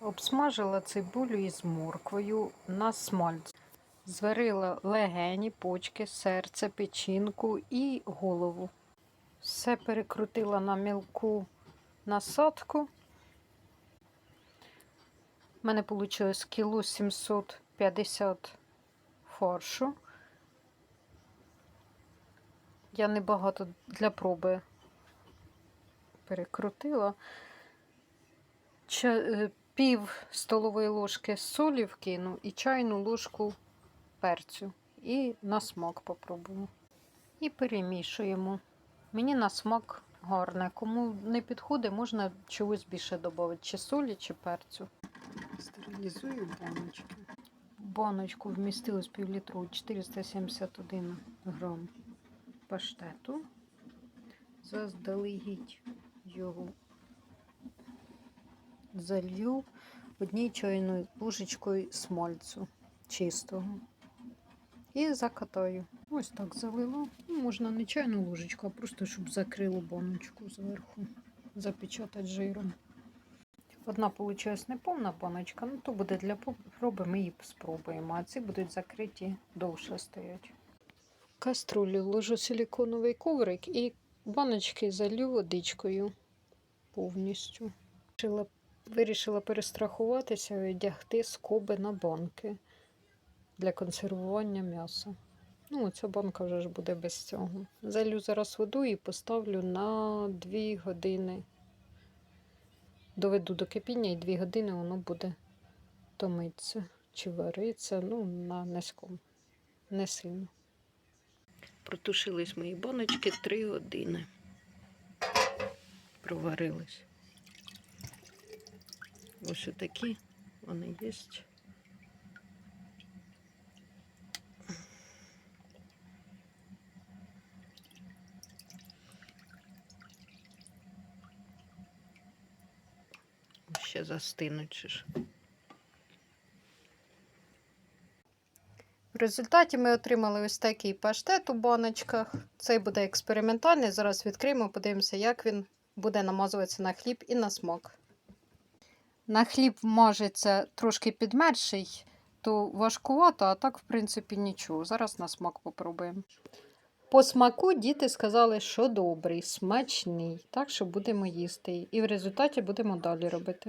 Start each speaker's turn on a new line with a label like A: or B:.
A: Обсмажила цибулю із морквою на смальць. Зварила легені, почки, серце, печінку і голову. Все перекрутила на мілку насадку. У мене вийшло кіло 750 фаршу. Я небагато для проби перекрутила. Пів столової ложки солі вкину і чайну ложку перцю. І на смак попробую. І перемішуємо. Мені на смак гарне. Кому не підходить, можна чогось більше додати, чи солі, чи перцю. Стерилізую баночки. Баночку вмістилось півлітру 471 грам паштету. Заздалегідь його залью однією чайною ложечкою смальцю чистого. І закатаю. Ось так залила. Ну, можна не чайну ложечку, а просто щоб закрило баночку зверху, запечатати жиром. Одна виходить не повна баночка, ну то буде для проби, ми її спробуємо, а ці будуть закриті довше стоять. В каструлю ложу силіконовий коврик і баночки залью водичкою повністю. Вирішила, перестрахуватися і одягти скоби на банки для консервування м'яса. Ну, ця банка вже ж буде без цього. Залю зараз воду і поставлю на 2 години. Доведу до кипіння і 2 години воно буде томитися чи вариться, ну, на низькому, не сильно. Протушились мої баночки 3 години. Проварились. Ось такі вони є. Ще застинуть. чи ж. В результаті ми отримали ось такий паштет у баночках. Цей буде експериментальний. Зараз відкриємо, подивимося, як він буде намазуватися на хліб і на смак. На хліб мажеться трошки підмерший, то важкувато, а так, в принципі, нічого. Зараз на смак попробуємо. По смаку діти сказали, що добрий, смачний, так що будемо їсти. І в результаті будемо далі робити.